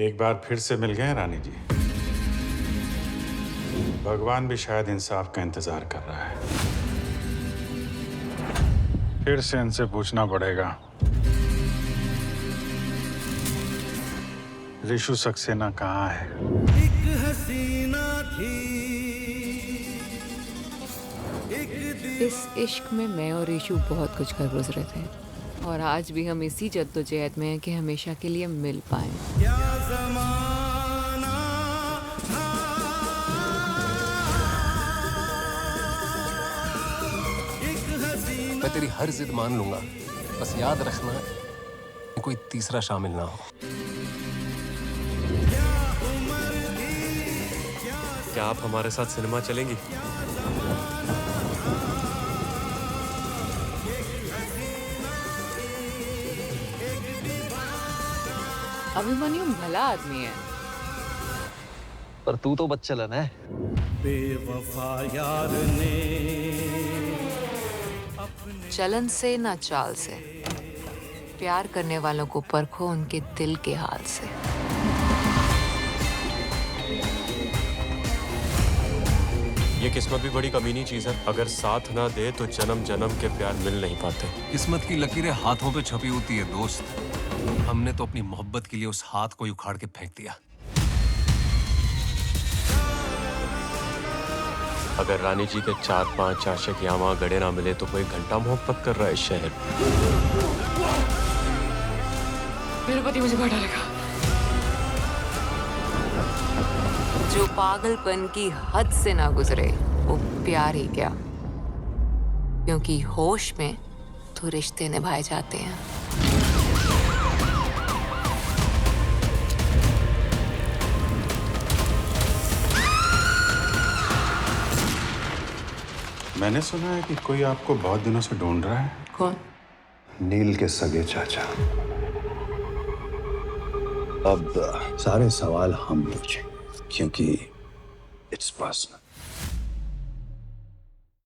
एक बार फिर से मिल गए रानी जी। भगवान भी शायद इंसाफ का इंतज़ार कर रहा है। फिर से इनसे पूछना पड़ेगा। ऋषु सक्सेना कहाँ है? एक हसीना थी। एक इस इश्क में मैं और ईशु बहुत कुछ कर गुजरे थे। और आज भी हम इसी जद्दोजहद में हैं कि हमेशा के लिए मिल पाए। मैं तेरी हर जिद मान लूँगा। बस याद रखना कोई तीसरा शामिल ना हो। क्या आप हमारे साथ सिनेमा चलेंगी? अभिमन्यु भला आदमी है। पर तू तो बच्चलन है। बेवफा यार ने चलन से ना चाल से। प्यार करने वालों को परखो उनके दिल के हाल से। ये किस्मत भी बड़ी कमीनी चीज़ है। अगर साथ ना दे तो जन्म जन्म के प्यार मिल नहीं पाते। किस्मत की लकीरें हाथों पे छपी होती है दोस्त। हमने तो अपनी मोहब्बत के लिए उस हाथ को ही उखाड़ के फेंक दिया। अगर रानी जी के चार पाँच आशिक वहाँ गड़े ना मिले तो कोई घंटा मोहब्बत कर रहा है शहर। मेरा पति मुझे मार डालेगा। जो पागलपन की हद से ना गुजरे वो प्यार ही क्या? क्योंकि होश में तो रिश्ते निभाए जाते हैं। मैंने सुना है कि कोई आपको बहुत दिनों से ढूंढ रहा है। कौन? नील के सगे चाचा। अब सारे सवाल हम पूछेंगे क्योंकि इट्स पर्सनल